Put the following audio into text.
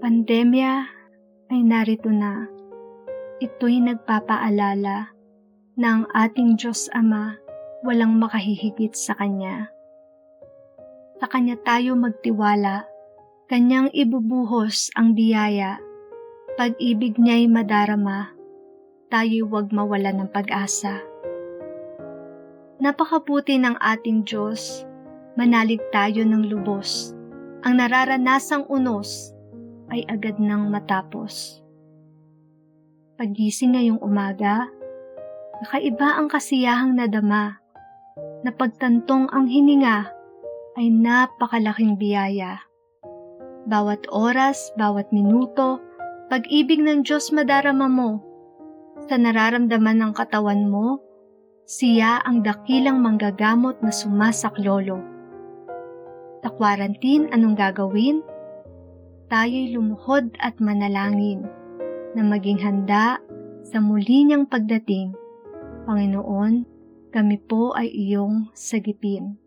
Pandemya ay narito na. Ito'y nagpapaalala na ang ating Diyos Ama walang makahihigit sa Kanya. Sa Kanya tayo magtiwala, Kanyang ibubuhos ang biyaya, pag-ibig niya'y madarama, tayo'y huwag mawala ng pag-asa. Napakabuti ng ating Diyos, manalig tayo ng lubos. Ang nararanasang unos ay agad nang matapos. Pagising ngayong umaga, nakaiba ang kasiyahang nadama, na pagtantong ang hininga ay napakalaking biyaya. Bawat oras, bawat minuto, pag-ibig ng Diyos madarama mo. Sa nararamdaman ng katawan mo, siya ang dakilang manggagamot na sumasaklolo. Sa quarantine, anong gagawin? Tayo'y lumuhod at manalangin na maging handa sa muli niyang pagdating. Panginoon, kami po ay iyong sagipin.